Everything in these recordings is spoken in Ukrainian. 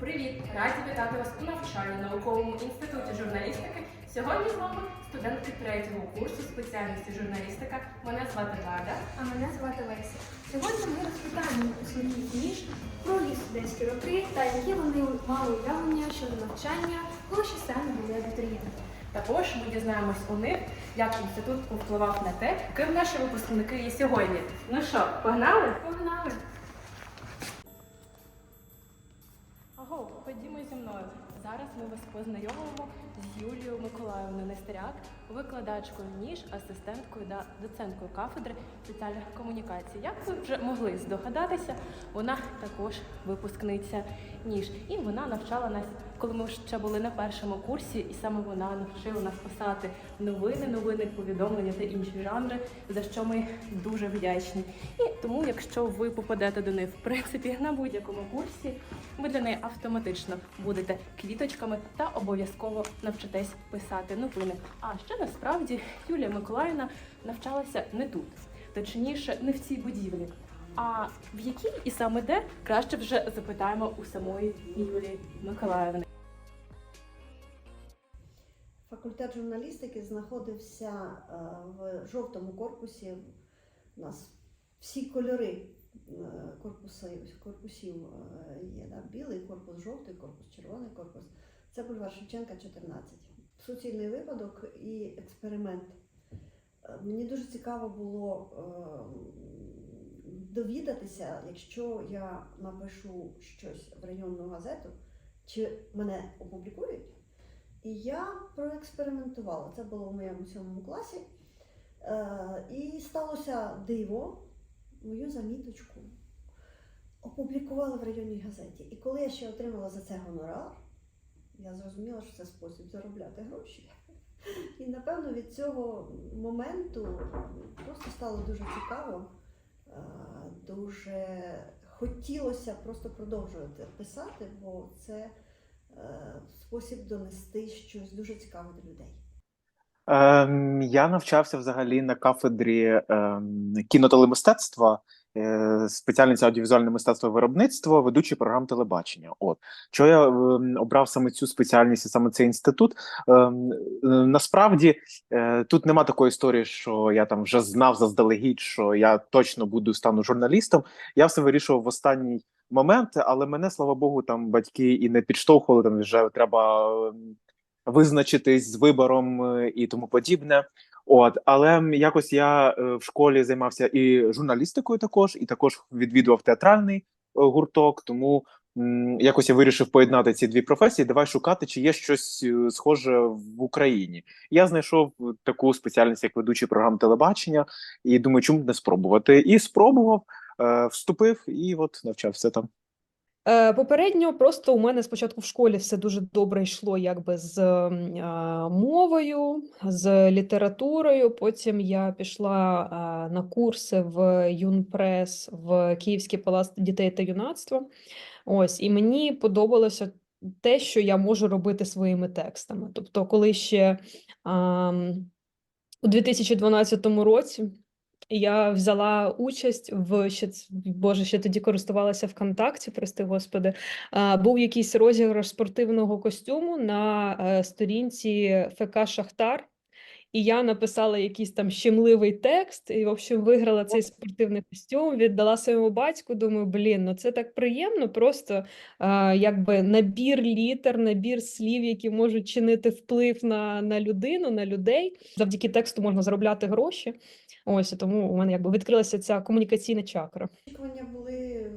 Привіт! Раді вітати вас у навчально-науковому інституті журналістики. Сьогодні з вами студентки третього курсу спеціальності журналістика. Мене звати Вада. А мене звати Леся. Сьогодні ми розпитаємо випускників ніж про їх студентські роки та які вони мали уявлення щодо навчання, коли ще самі були абітурієнтами. Також ми дізнаємось у них, як інститут повпливав на те, ким наші випускники є сьогодні. Ну що, погнали? Погнали! Ми вас познайомимо з Юлією Миколаївною Нестеряк, викладачкою ніж, асистенткою та доценткою кафедри соціальних комунікацій. Як ви вже могли здогадатися, вона також випускниця ніж. І вона навчала нас, коли ми ще були на першому курсі, і саме вона навчила нас писати новини, новини, повідомлення та інші жанри, за що ми дуже вдячні. І тому, якщо ви попадете до неї в принципі на будь-якому курсі, ви для неї автоматично будете квіточками та обов'язково навчитесь писати новини. А ще насправді Юлія Миколаївна навчалася не тут, точніше, не в цій будівлі. А в якій і саме де краще вже запитаємо у самої Юлії Миколаївни. Факультет журналістики знаходився е, в жовтому корпусі. У нас всі кольори е, корпусів, корпусів е, є. Да? Білий корпус, жовтий корпус, червоний корпус. Це бульвар Шевченка, 14. Суцільний випадок і експеримент. Мені дуже цікаво було довідатися, якщо я напишу щось в районну газету, чи мене опублікують. І я проекспериментувала. Це було в моєму сьомому класі. Е, і сталося диво, мою заміточку опублікували в районній газеті. І коли я ще отримала за це гонорар, я зрозуміла, що це спосіб заробляти гроші. І напевно від цього моменту просто стало дуже цікаво, е, дуже хотілося просто продовжувати писати, бо це спосіб донести щось дуже цікаве до людей. Ем, я навчався взагалі на кафедрі ем, кінотелемистецтва, е, спеціальність аудіовізуальне мистецтво виробництво, ведучий програм телебачення. От що я ем, обрав саме цю спеціальність і саме цей інститут. Ем, е, насправді е, тут нема такої історії, що я там вже знав заздалегідь, що я точно буду стану журналістом. Я все вирішував в останній момент, але мене, слава Богу, там батьки і не підштовхували. Там вже треба. Визначитись з вибором е, і тому подібне. От, але якось я е, в школі займався і журналістикою також, і також відвідував театральний е, гурток. Тому якось я вирішив поєднати ці дві професії. Давай шукати, чи є щось схоже в Україні. Я знайшов таку спеціальність, як ведучий програм телебачення, і думаю, чому б не спробувати. І спробував, вступив і от навчався там. Е, Попередньо просто у мене спочатку в школі все дуже добре йшло якби з м, мовою, з літературою. Потім я пішла а, на курси в Юнпрес, в Київський палац дітей та юнацтва. Ось, і мені подобалося те, що я можу робити своїми текстами. Тобто, коли ще ам, у 2012 році. Я взяла участь в ще Боже, ще тоді користувалася ВКонтакті, прости господи. Був якийсь розіграш спортивного костюму на е, сторінці ФК Шахтар, і я написала якийсь там щемливий текст, і, в общем, виграла цей спортивний костюм, віддала своєму батьку. Думаю, блін, ну це так приємно, просто а, якби набір літер, набір слів, які можуть чинити вплив на, на людину, на людей. Завдяки тексту можна заробляти гроші. Ось тому у мене якби відкрилася ця комунікаційна чакра. Очікування були е,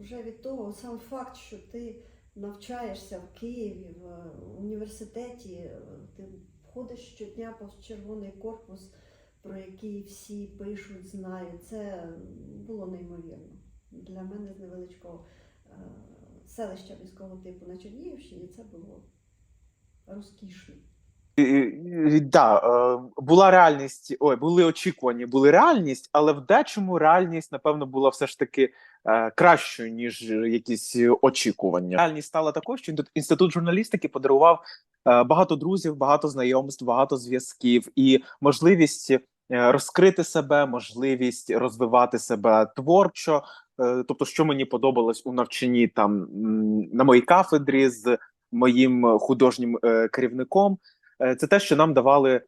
вже від того, сам факт, що ти навчаєшся в Києві, в е, університеті, е, ти ходиш щодня повз червоний корпус, про який всі пишуть, знають. Це було неймовірно. Для мене з невеличкого е, селища міського типу на Чернігівщині це було розкішно. Да, е, була реальність, ой, були очікування, були реальність, але в дечому реальність, напевно, була все ж таки е, кращою, ніж якісь очікування. Реальність стала такою, що інститут- журналістики подарував е, багато друзів, багато знайомств, багато зв'язків і можливість розкрити себе, можливість розвивати себе творчо. Тобто, що мені подобалось у навчанні там на моїй кафедрі з моїм художнім керівником, це те, що нам давали е,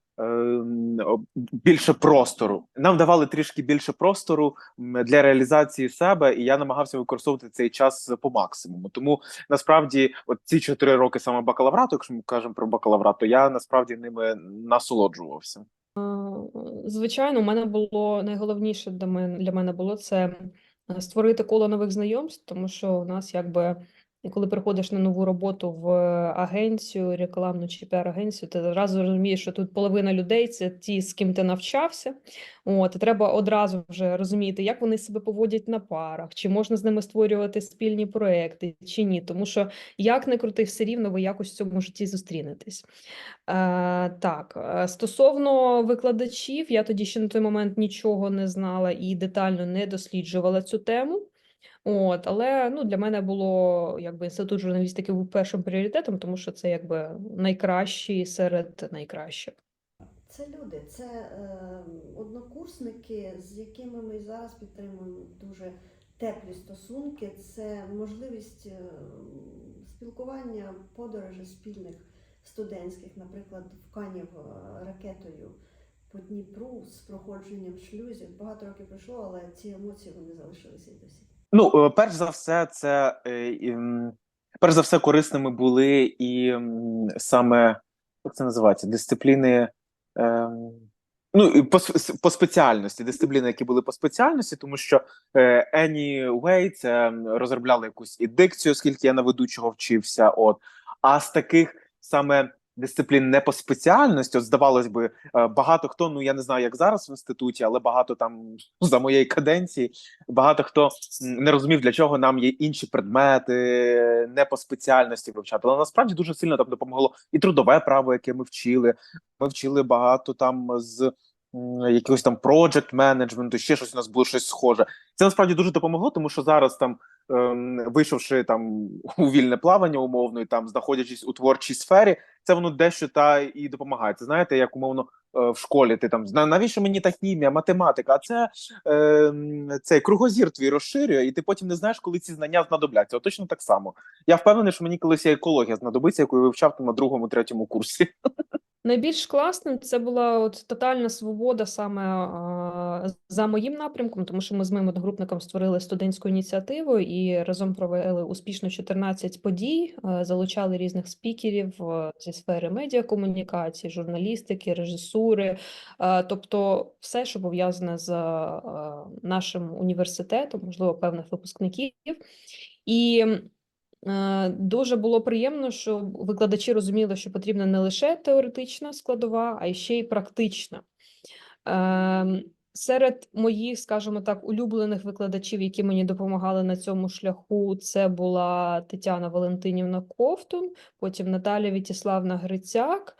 більше простору. Нам давали трішки більше простору для реалізації себе, і я намагався використовувати цей час по максимуму. Тому насправді, от ці чотири роки саме бакалаврату, якщо ми кажемо про бакалаврат, то я насправді ними насолоджувався. Звичайно, у мене було найголовніше для мене, для мене було це е, створити коло нових знайомств, тому що у нас якби і коли приходиш на нову роботу в агенцію, рекламну чи піар-агенцію, ти одразу розумієш, що тут половина людей це ті, з ким ти навчався. От, і треба одразу вже розуміти, як вони себе поводять на парах, чи можна з ними створювати спільні проекти, чи ні. Тому що як не крути, все рівно ви якось в цьому житті зустрінетесь. Е, так, е, стосовно викладачів, я тоді ще на той момент нічого не знала і детально не досліджувала цю тему. От, але ну, для мене було якби інститут журналістики був першим пріоритетом, тому що це якби найкращий серед найкращих. Це люди, це е, однокурсники, з якими ми зараз підтримуємо дуже теплі стосунки. Це можливість е, спілкування, подорожей спільних студентських, наприклад, в Канів е, ракетою по Дніпру з проходженням шлюзів. Багато років пройшло, але ці емоції вони залишилися досі. Ну, е, перш за все, це е, перш за все корисними були і саме як це називається? Дисципліни. ем, Ну, по, по спеціальності, дисципліни, які були по спеціальності, тому що е, anyway, це розробляли якусь і дикцію, оскільки я на ведучого вчився. От а з таких саме дисциплін не по спеціальності, от здавалось би, е, багато хто, ну я не знаю, як зараз в інституті, але багато там за моєї каденції, багато хто не розумів, для чого нам є інші предмети, не по спеціальності вивчати. Але насправді дуже сильно там допомогло і трудове право, яке ми вчили. Ми вчили багато там з якогось там project менеджменту, ще щось у нас було щось схоже. Це насправді дуже допомогло, тому що зараз там, ем, вийшовши там у вільне плавання, умовно, і там знаходячись у творчій сфері, це воно дещо та і допомагає. Це знаєте, як умовно е, в школі ти там «На- навіщо мені та хімія, математика? А це е, цей кругозір твій розширює, і ти потім не знаєш, коли ці знання знадобляться. От точно так само. Я впевнений, що мені колись екологія знадобиться, яку я вивчав на другому, третьому курсі. Найбільш класним це була от тотальна свобода саме а, за моїм напрямком, тому що ми з моїм одногрупником створили студентську ініціативу і разом провели успішно 14 подій, е, залучали різних спікерів е, зі сфери медіакомунікації, журналістики, режисури, е, тобто все, що пов'язане з е, нашим університетом, можливо, певних випускників. І Дуже було приємно, що викладачі розуміли, що потрібна не лише теоретична складова, а й ще й практична. Ем, Серед моїх, скажімо так, улюблених викладачів, які мені допомагали на цьому шляху, це була Тетяна Валентинівна Ковтун, потім Наталя Вітіславна Грицяк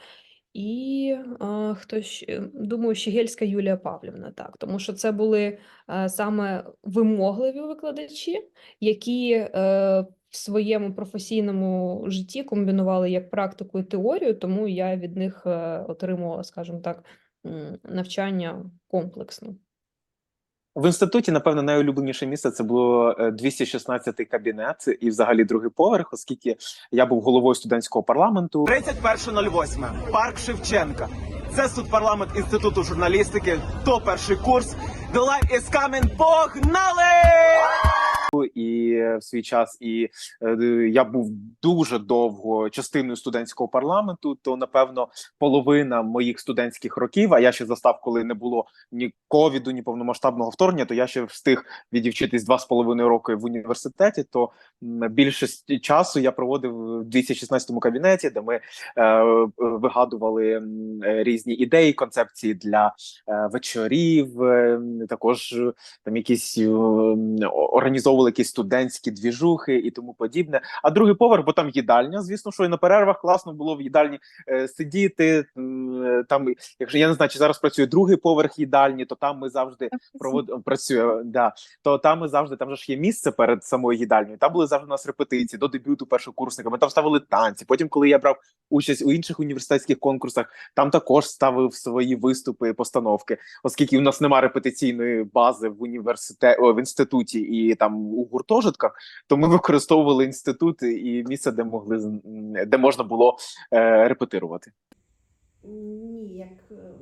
і е, хто ще, думаю, Щегельська Юлія Павлівна, так, тому що це були е, саме вимогливі викладачі, які е, в своєму професійному житті комбінували як практику і теорію, тому я від них е, отримувала, скажімо так, навчання комплексно. В інституті, напевно, найулюбленіше місце це було е, 216 кабінет і взагалі другий поверх, оскільки я був головою студентського парламенту. 31.08. Парк Шевченка. Це суд парламент інституту журналістики. То перший курс. The life is coming. Погнали! І в свій час, і е, я був дуже довго частиною студентського парламенту. То напевно половина моїх студентських років. А я ще застав, коли не було ні ковіду, ні повномасштабного вторгнення. То я ще встиг відівчитись два з половиною роки в університеті. То більшість часу я проводив в 216 кабінеті, де ми е, вигадували е, різні ідеї, концепції для е, вечорів. е, Також е, там якісь е, м, організовували якісь студентські двіжухи і тому подібне. А другий поверх, бо там їдальня. Звісно, що і на перервах класно було в їдальні е, сидіти. е, Там, якщо я не знаю, чи зараз працює другий поверх їдальні, то там ми завжди проводимо працює. Да, то там ми завжди там же ж є місце перед самою їдальнею. Там були завжди у нас репетиції до дебюту першокурсника. Ми там ставили танці. Потім, коли я брав участь у інших університетських конкурсах. Там також ставив свої виступи, постановки, оскільки у нас немає репетиційної бази в університеті в інституті і там у гуртожитках, то ми використовували інститути і місце, де могли де можна було е, репетирувати. Ні, як ем,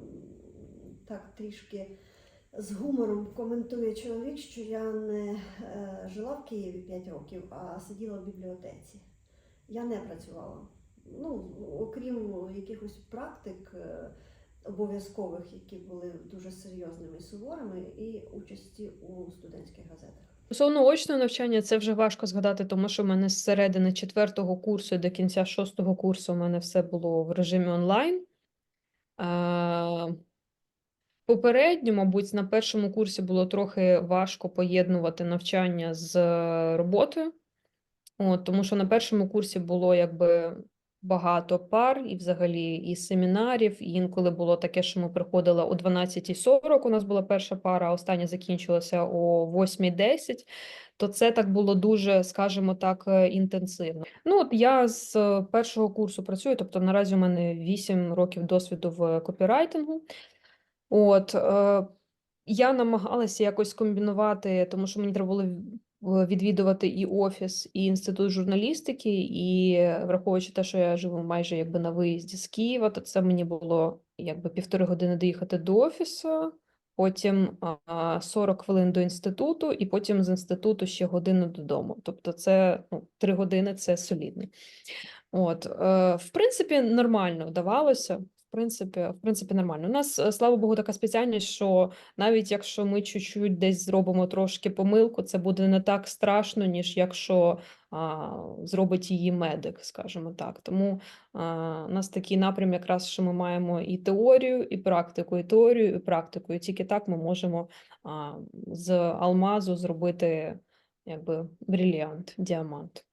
так трішки з гумором коментує чоловік, що я не е, жила в Києві 5 років, а сиділа в бібліотеці. Я не працювала. Ну, окрім якихось практик е, обов'язкових, які були дуже серйозними і суворими, і участі у студентських газетах. Стосовно очного навчання, це вже важко згадати, тому що в мене з середини четвертого курсу до кінця шостого курсу у мене все було в режимі онлайн. Попередньо, мабуть, на першому курсі було трохи важко поєднувати навчання з е, роботою. От, тому що на першому курсі було якби багато пар, і взагалі і семінарів, і інколи було таке, що ми приходили о 12.40, у нас була перша пара, а остання закінчилася о 8.10, то це так було дуже, скажімо так, е, інтенсивно. Ну, от я з е, першого курсу працюю, тобто наразі у мене 8 років досвіду в копірайтингу. От, е, я намагалася якось комбінувати, тому що мені треба було відвідувати і офіс, і інститут журналістики, і е, враховуючи те, що я живу майже якби на виїзді з Києва, то це мені було якби півтори години доїхати до офісу, потім а, 40 хвилин до інституту, і потім з інституту ще годину додому. Тобто це ну, три години це солідно. От, е, в принципі, нормально вдавалося. Принципі, в принципі, нормально. У нас, е, слава Богу, така спеціальність, що навіть якщо ми чуть-чуть десь зробимо трошки помилку, це буде не так страшно, ніж якщо а, зробить її медик, скажімо так. Тому а, у нас такий напрям, якраз що ми маємо і теорію, і практику, і теорію, і практику. І тільки так ми можемо а, з алмазу зробити якби брильянт, діамант.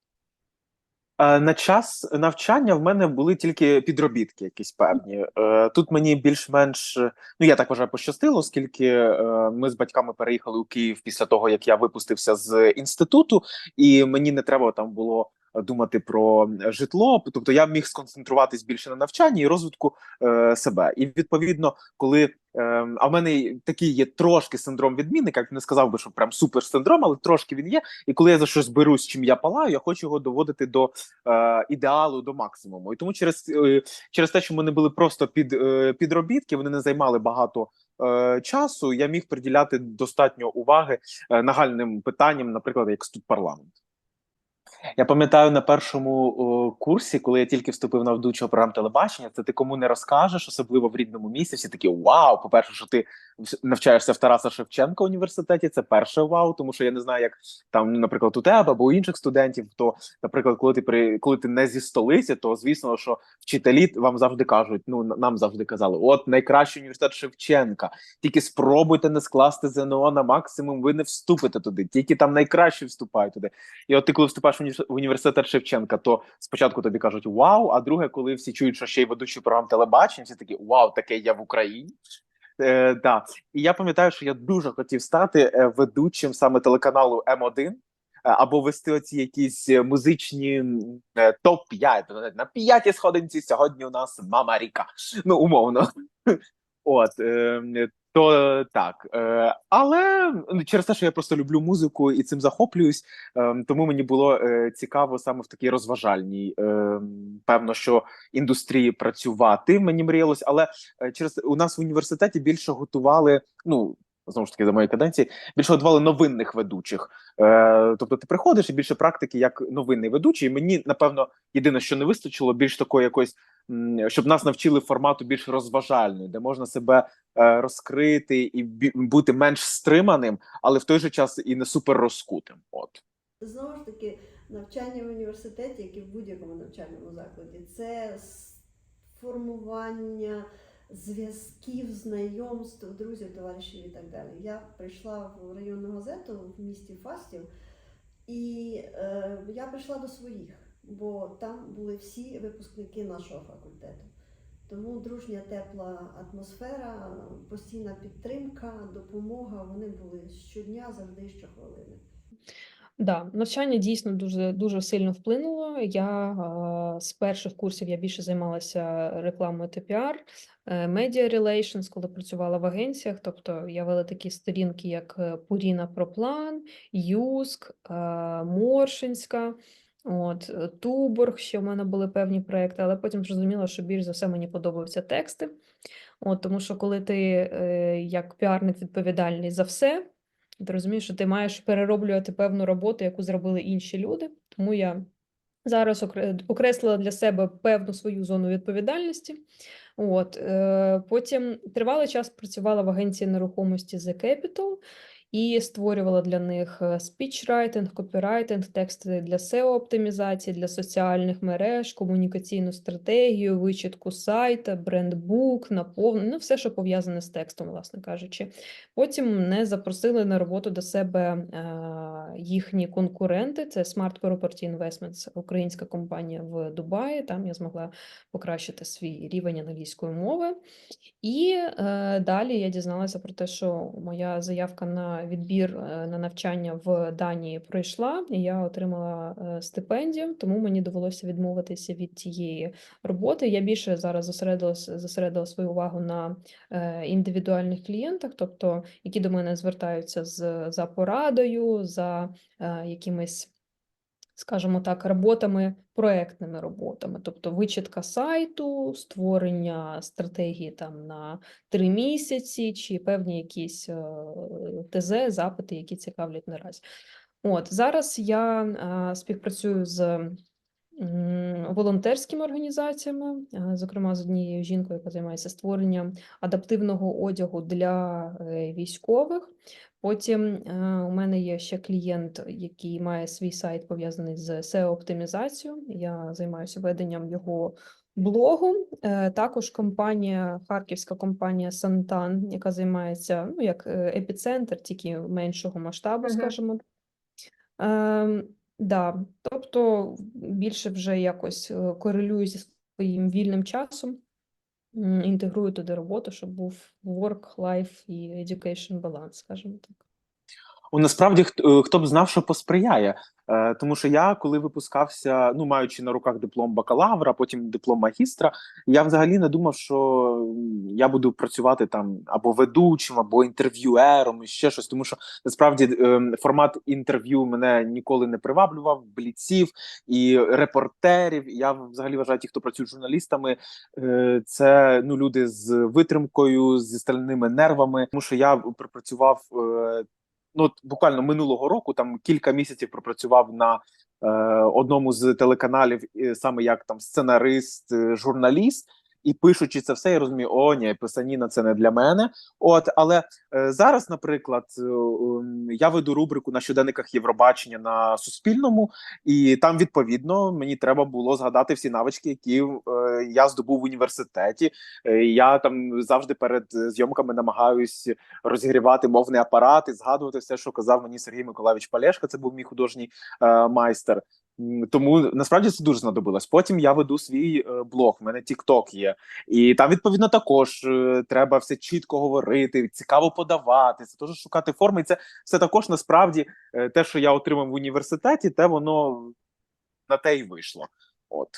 На час навчання в мене були тільки підробітки якісь певні. Е, Тут мені більш-менш ну я так вважаю, пощастило, оскільки е, ми з батьками переїхали у Київ після того, як я випустився з інституту, і мені не треба там було думати про житло. Тобто я міг сконцентруватись більше на навчанні і розвитку е, себе. І відповідно, коли е, а в мене такий є трошки синдром відмінника, як не сказав би, що прям супер синдром, але трошки він є. І коли я за щось берусь, чим я палаю, я хочу його доводити до е, ідеалу, до максимуму. І тому через, е, через те, що в мене були просто під, е, підробітки, вони не займали багато е, часу. Я міг приділяти достатньо уваги е, нагальним питанням, наприклад, як тут парламент. Я пам'ятаю на першому о, курсі, коли я тільки вступив на ведучого програм телебачення, це ти кому не розкажеш, особливо в рідному місті. Всі такі вау. По-перше, що ти навчаєшся в Тараса Шевченка університеті. Це перше вау, тому що я не знаю, як там, ну, наприклад, у тебе або у інших студентів. То, наприклад, коли ти при коли ти не зі столиці, то звісно, що вчителі вам завжди кажуть. Ну нам завжди казали: от найкращий університет Шевченка. Тільки спробуйте не скласти ЗНО на максимум, ви не вступите туди. Тільки там найкраще вступають туди. І от ти, коли вступаєш в університет Шевченка, то спочатку тобі кажуть вау, а друге, коли всі чують, що ще й ведучий програм телебачення, всі такі вау, таке я в Україні. Е, да. І я пам'ятаю, що я дуже хотів стати е, ведучим саме телеканалу М1 е, або вести оці якісь е, музичні е, топ-5. На п'ятій сходинці сьогодні у нас Мама Ріка. Ну, умовно. От, е, то так. Е, але ну, через те, що я просто люблю музику і цим захоплююсь, е, тому мені було цікаво саме в такій розважальній, певно, що індустрії працювати. Мені мріялось, але через у нас в університеті більше готували. Ну знову ж таки, за моєї каденції, більше готували новинних ведучих. Е, тобто, ти приходиш і більше практики як новинний ведучий. І мені напевно єдине, що не вистачило, більш такої якоїсь, щоб нас навчили формату більш розважальної, де можна себе е, розкрити і бути менш стриманим, але в той же час і не супер розкутим. От. Знову ж таки, навчання в університеті, як і в будь-якому навчальному закладі, це формування зв'язків, знайомств, друзів, товаришів і так далі. Я прийшла в районну газету в місті Фастів, і е, я прийшла до своїх, бо там були всі випускники нашого факультету. Тому дружня тепла атмосфера, постійна підтримка, допомога, вони були щодня, завжди щохвилини. Да, навчання дійсно дуже дуже сильно вплинуло. Я е, з перших курсів я більше займалася рекламою та піар, media relations, коли працювала в агенціях. Тобто я вела такі сторінки, як е, Пуріна Проплан, Юск, е, Моршинська. От, е, Туборг, ще в мене були певні проекти, але потім зрозуміла, що більш за все мені подобаються тексти. От, тому що коли ти е, як піарник відповідальний за все, ти розумієш, що ти маєш перероблювати певну роботу, яку зробили інші люди. Тому я зараз окре- окреслила для себе певну свою зону відповідальності. От, е, потім тривалий час працювала в агенції нерухомості The Capital і створювала для них е, спічрайтинг, копірайтинг, тексти для SEO-оптимізації, для соціальних мереж, комунікаційну стратегію, вичітку сайта, брендбук, наповнення, ну, все, що пов'язане з текстом, власне кажучи. Потім мене запросили на роботу до себе е, їхні конкуренти. Це Smart Property Investments, українська компанія в Дубаї. Там я змогла покращити свій рівень англійської мови. І е, далі я дізналася про те, що моя заявка на відбір е, на навчання в Данії пройшла, і я отримала е, стипендію, тому мені довелося відмовитися від тієї роботи. Я більше зараз зосередила, зосередила свою увагу на е, індивідуальних клієнтах, тобто які до мене звертаються з, за порадою, за якимись скажімо так, роботами, проектними роботами, тобто вичітка сайту, створення стратегії там на три місяці, чи певні якісь е, ТЗ, запити, які цікавлять наразі. От зараз я е, співпрацюю з волонтерськими організаціями, е, зокрема з однією жінкою, яка займається створенням адаптивного одягу для е, військових. Потім е, у мене є ще клієнт, який має свій сайт пов'язаний з SEO-оптимізацією. Я займаюся веденням його блогу. Також компанія, харківська компанія Сантан, яка займається ну, як епіцентр, тільки меншого масштабу, скажімо. Да, тобто більше вже якось е, корелюю зі своїм вільним часом, інтегрую туди роботу, щоб був work-life і education баланс, скажімо так. О, Насправді, хто, хто б знав, що посприяє. Е, тому що я, коли випускався, ну маючи на руках диплом бакалавра, потім диплом магістра, я взагалі не думав, що я буду працювати там або ведучим, або інтерв'юером, і ще щось. Тому що насправді ем, формат інтерв'ю мене ніколи не приваблював, бліців і репортерів. Я взагалі вважаю, ті, хто працюють журналістами, е, це ну люди з витримкою, зі стальними нервами. Тому що я пропрацював е, ну от буквально минулого року, там кілька місяців пропрацював на е, одному з телеканалів, саме як там сценарист, е, журналіст. І пишучи це все, я розумію, о, ні, писаніна це не для мене. От, але е, зараз, наприклад, е, ем, я веду рубрику на щоденниках Євробачення на Суспільному, і там відповідно мені треба було згадати всі навички, які е, я здобув в університеті. Е, я там завжди перед е, зйомками намагаюсь розігрівати мовний апарат і згадувати все, що казав мені Сергій Миколаївич Палешка. Це був мій художній е, майстер. Тому насправді це дуже знадобилось. Потім я веду свій е, блог. У мене TikTok є, і там відповідно також е, треба все чітко говорити, цікаво подавати. Це теж шукати форми. І це все також насправді е, те, що я отримав в університеті, те воно на те й вийшло. От.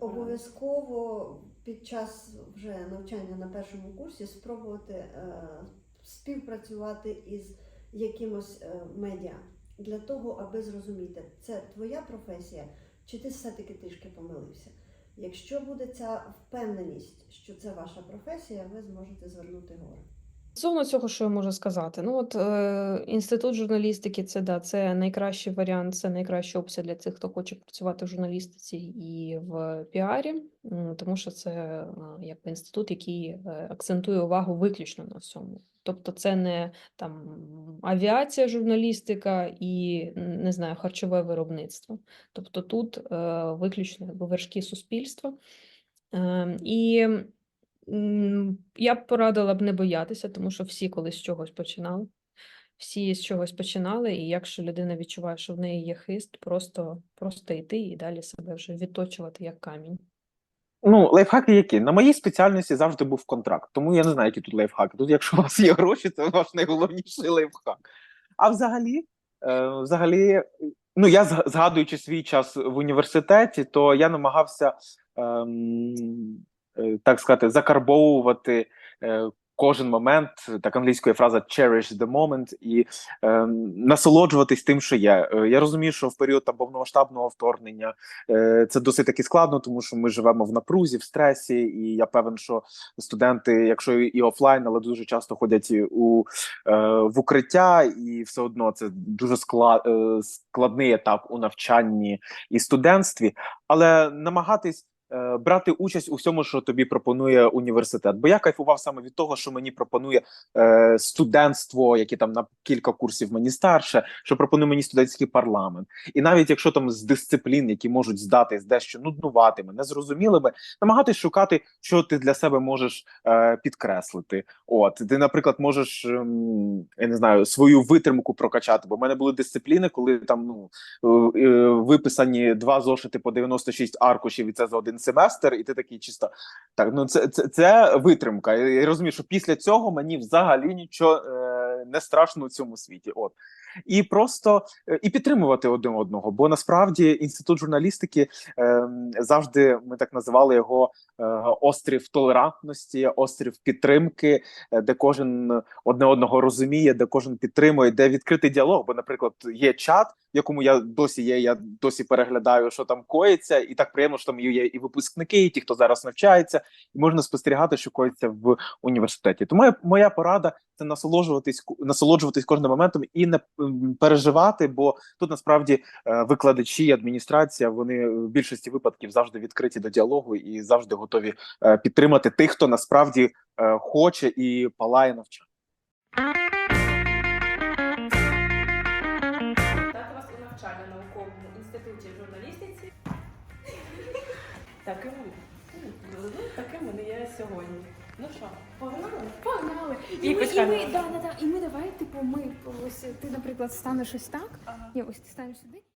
Обов'язково під час вже навчання на першому курсі спробувати е, співпрацювати із якимось е, медіа для того, аби зрозуміти, це твоя професія, чи ти все-таки трішки помилився. Якщо буде ця впевненість, що це ваша професія, ви зможете звернути гори. Стосовно цього, що я можу сказати? Ну, от е, інститут журналістики це да, це найкращий варіант, це найкраща опція для тих, хто хоче працювати в журналістиці і в піарі, тому що це е, якби інститут, який е, акцентує увагу виключно на всьому. Тобто, це не там авіація, журналістика і не знаю, харчове виробництво. Тобто тут е, виключно вершки суспільства. Е, і Я б порадила б не боятися, тому що всі колись з чогось починали. Всі з чогось починали, і якщо людина відчуває, що в неї є хист, просто, просто йти і далі себе вже відточувати як камінь. Ну, лайфхаки які? На моїй спеціальності завжди був контракт, тому я не знаю, які тут лайфхаки. Тут, якщо у вас є гроші, це ваш найголовніший лайфхак. А взагалі, Е, взагалі, ну я згадуючи свій час в університеті, то я намагався ем, е, так сказати, закарбовувати е, кожен момент, так англійською фраза cherish the moment, і ем, насолоджуватись тим, що є. Е, Я розумію, що в період там повномасштабного вторгнення е, це досить таки складно, тому що ми живемо в напрузі, в стресі, і я певен, що студенти, якщо і офлайн, але дуже часто ходять у е, в укриття, і все одно це дуже склад, е, складний етап у навчанні і студентстві, але намагатись. Е, Брати участь у всьому, що тобі пропонує університет, бо я кайфував саме від того, що мені пропонує е, студентство, яке там на кілька курсів мені старше, що пропонує мені студентський парламент, і навіть якщо там з дисциплін, які можуть здатись дещо нуднуватими, незрозумілими, намагатись шукати, що ти для себе можеш е, підкреслити. От ти, наприклад, можеш ем, я не знаю свою витримку прокачати. Бо в мене були дисципліни, коли там ну е, е, виписані два зошити по 96 аркушів, і це за один семестр, і ти такий чисто так. Ну це це, це витримка. Я, розумію, що після цього мені взагалі нічого е, не страшно у цьому світі. От і просто е, і підтримувати один одного. Бо насправді інститут журналістики е, завжди ми так називали його е, острів толерантності, острів підтримки, е, де кожен одне одного розуміє, де кожен підтримує, де відкритий діалог. Бо, наприклад, є чат, якому я досі є. Я досі переглядаю, що там коїться, і так приємно, що там є і випускники, і ті, хто зараз навчається, і можна спостерігати, що коїться в університеті. Тому моя- порада це насолоджуватись насолоджуватись кожним моментом і не переживати, бо тут насправді е, викладачі, адміністрація вони в більшості випадків завжди відкриті до діалогу і завжди готові е, підтримати тих, хто насправді е, хоче і палає навчання. Таким, ну, таким вони є сьогодні. Ну що, погнали? Погнали! І І, ми, і, ми, да, да, да, і ми давай, типу, ми ось ти, наприклад, станеш ось так. Ага. Ні, ось ти станеш сюди.